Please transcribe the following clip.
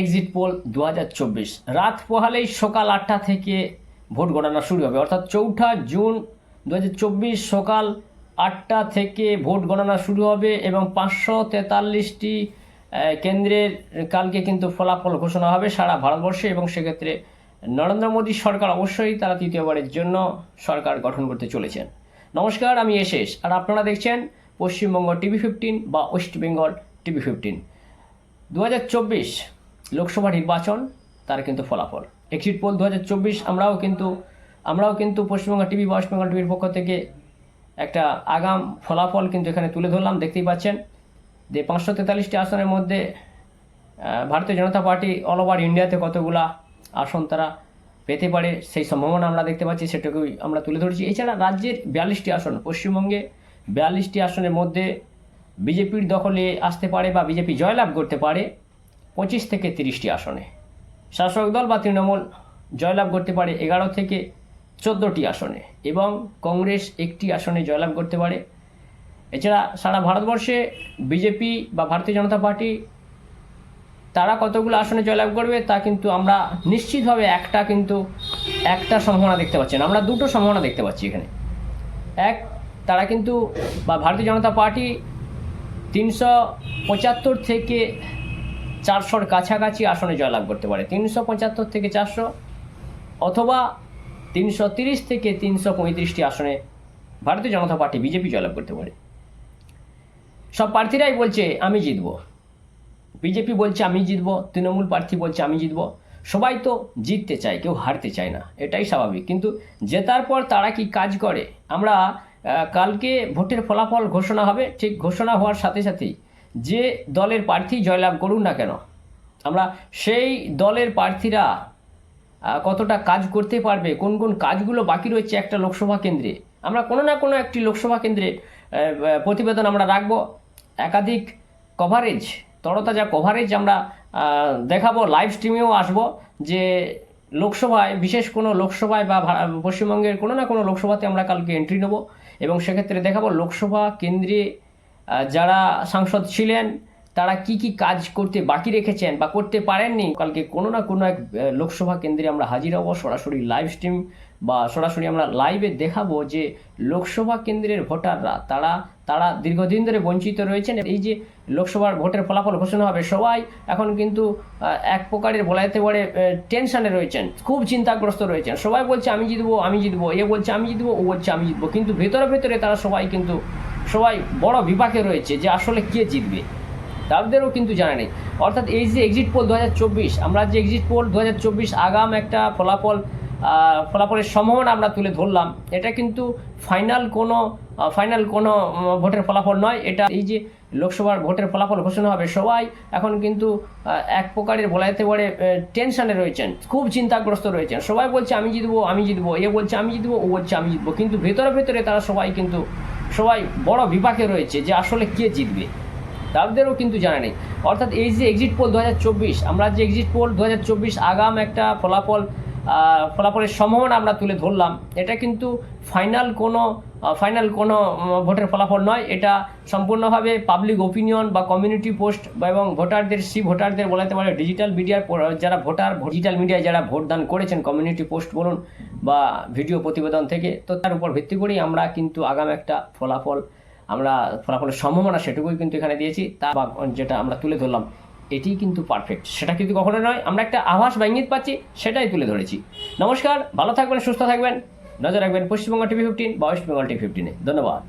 Exit pole দু হাজার চব্বিশ। রাত পোহালেই সকাল আটটা থেকে ভোট গণনা শুরু হবে। অর্থাৎ চৌঠা জুন দু হাজার চব্বিশ সকাল আটটা থেকে ভোট গণনা শুরু হবে এবং পাঁচশো তেতাল্লিশটি কেন্দ্রের কালকে কিন্তু ফলাফল ঘোষণা হবে সারা ভারতবর্ষে এবং সেক্ষেত্রে নরেন্দ্র মোদী সরকার অবশ্যই তারা তৃতীয়বারের জন্য সরকার গঠন করতে চলেছেন। নমস্কার, আমি এশেষ আর আপনারা দেখছেন পশ্চিমবঙ্গ টিভি ফিফটিন বা ওয়েস্ট বেঙ্গল টিভি ফিফটিন। দু হাজার চব্বিশ লোকসভা নির্বাচন, তার কিন্তু ফলাফল। এক্সিট পোল দু হাজার চব্বিশ, আমরাও কিন্তু আমরাও কিন্তু পশ্চিমবঙ্গ টিভি ওয়েস্ট বেঙ্গল টিভির পক্ষ থেকে একটা আগাম ফলাফল কিন্তু এখানে তুলে ধরলাম, দেখতেই পাচ্ছেন। যে পাঁচশো তেতাল্লিশটি আসনের মধ্যে ভারতীয় জনতা পার্টি অল ওভার ইন্ডিয়াতে কতগুলা আসন তারা পেতে পারে সেই সম্ভাবনা আমরা দেখতে পাচ্ছি, সেটাকেই আমরা তুলে ধরেছি। এছাড়া রাজ্যের বিয়াল্লিশটি আসন, পশ্চিমবঙ্গে বিয়াল্লিশটি আসনের মধ্যে বিজেপির দখলে আসতে পারে বা বিজেপি জয়লাভ করতে পারে পঁচিশ থেকে তিরিশটি আসনে। শাসক দল বা তৃণমূল জয়লাভ করতে পারে এগারো থেকে চোদ্দোটি আসনে এবং কংগ্রেস একটি আসনে জয়লাভ করতে পারে। এছাড়া সারা ভারতবর্ষে বিজেপি বা ভারতীয় জনতা পার্টি, তারা কতগুলো আসনে জয়লাভ করবে তা কিন্তু আমরা নিশ্চিতভাবে একটা কিন্তু একটা সম্ভাবনা দেখতে পাচ্ছি না। আমরা দুটো সম্ভাবনা দেখতে পাচ্ছি এখানে। এক, তারা কিন্তু বা ভারতীয় জনতা পার্টি তিনশো পঁচাত্তর থেকে চারশোর কাছাকাছি আসনে জয়লাভ করতে পারে। তিনশো পঁচাত্তর থেকে চারশো অথবা তিনশো তিরিশ থেকে তিনশো পঁয়ত্রিশটি আসনে ভারতীয় জনতা পার্টি, বিজেপি জয়লাভ করতে পারে। সব প্রার্থীরাই বলছে, আমি জিতবো। বিজেপি বলছে, আমি জিতবো। তৃণমূল প্রার্থী বলছে, আমি জিতবো। সবাই তো জিততে চায়, কেউ হারতে চায় না, এটাই স্বাভাবিক। কিন্তু জেতার পর তারা কি কাজ করে? আমরা কালকে ভোটের ফলাফল ঘোষণা হবে, ঠিক ঘোষণা হওয়ার সাথে সাথেই যে দলের প্রার্থী জয়লাভ করুন না কেন? আমরা সেই দলের প্রার্থীরা কতটা কাজ করতে পারবে? কোন কোন কাজগুলো বাকি রয়েছে একটা লোকসভা কেন্দ্রে? আমরা কোনো না কোনো একটি লোকসভা কেন্দ্রে প্রতিবেদন আমরা রাখব। একাধিক কভারেজ তরতাজা কভারেজ আমরা দেখাবো লাইভ স্ট্রিমেও আসব যে লোকসভায়, বিশেষ কোনো লোকসভায় বা পশ্চিমবঙ্গের কোনো না কোনো লোকসভাতে আমরা কালকে এন্ট্রি নেব এবং সেক্ষেত্রে দেখাবো লোকসভা কেন্দ্রে যারা সাংসদ ছিলেন, তারা কি কি কাজ করতে বাকি রেখেছেন বা করতে পারেননি? কালকে কোনো না কোনো এক লোকসভা কেন্দ্রে আমরা হাজির হব, সরাসরি লাইভ স্ট্রিম বা সরাসরি আমরা লাইভে দেখাবো যে লোকসভা কেন্দ্রের ভোটাররা, তারা তারা দীর্ঘদিন ধরে বঞ্চিত রয়েছেন। এই যে লোকসভার ভোটের ফলাফল ঘোষণা হবে সবাই, এখন কিন্তু এক প্রকারের বলা যেতে পারে টেনশনে রয়েছেন, খুব চিন্তাগ্রস্ত রয়েছেন। সবাই বলছে, আমি জিতবো আমি জিতবো, এ বলছে, আমি জিতবো, ও বলছে, আমি জিতবো। কিন্তু ভেতরে ভেতরে তারা সবাই কিন্তু সবাই বড় বিপাকে রয়েছে যে আসলে কে জিতবে। তাদেরও কিন্তু জানা নেই। অর্থাৎ এই যে এক্সিট পোল দু হাজার চব্বিশ, আমরা যে এক্সিট পোল দু হাজার চব্বিশ আগাম একটা ফলাফল ফলাফলের সম্ভাবনা আমরা তুলে ধরলাম, এটা কিন্তু ফাইনাল কোনো ফাইনাল কোনো ভোটের ফলাফল নয়। এটা এই যে লোকসভার ভোটের ফলাফল ঘোষণা হবে, সবাই এখন কিন্তু এক প্রকারের বলা যেতে পারে টেনশনে রয়েছেন, খুব চিন্তাগ্রস্ত রয়েছেন। সবাই বলছে আমি জিতবো আমি জিতবো, এ বলছে আমি জিতবো, ও বলছে আমি জিতবো, কিন্তু ভেতরে ভেতরে তারা সবাই কিন্তু সবাই বড় বিপাকে রয়েছে যে আসলে কে জিতবে। তাদেরও কিন্তু জানা নেই। অর্থাৎ এই যে এক্সিট পোল দু হাজার চব্বিশ, আমরা যে এক্সিট পোল দু হাজার চব্বিশ আগাম একটা ফলাফল ফলাফলের সম্ভাবনা আমরা তুলে ধরলাম। এটা কিন্তু ফাইনাল কোনো ফাইনাল কোনো ভোটের ফলাফল নয়। এটা সম্পূর্ণভাবে পাবলিক ওপিনিয়ন বা কমিউনিটি পোস্ট বা এবং ভোটারদের, সি ভোটারদের বলাতে পারে ডিজিটাল মিডিয়ার যারা ভোটার ডিজিটাল মিডিয়ায় যারা ভোটদান করেছেন কমিউনিটি পোস্ট বলুন বা ভিডিও প্রতিবেদন থেকে, তো তার উপর ভিত্তি করেই আমরা কিন্তু আগাম একটা ফলাফল, আমরা ফলাফলের সম্ভাবনা সেটুকুই কিন্তু এখানে দিয়েছি। তা যেটা আমরা তুলে ধরলাম, এটি কিন্তু পারফেক্ট সেটা কিন্তু কখনো নয়, আমরা একটা আভাস বা ইঙ্গিত পাচ্ছি, সেটাই তুলে ধরেছি। নমস্কার, ভালো থাকবেন, সুস্থ থাকবেন। নজর রাখবেন পশ্চিমবঙ্গ টিভি ফিফটিন বা ওয়েস্ট বেঙ্গল টিভি ফিফটিনে ধন্যবাদ।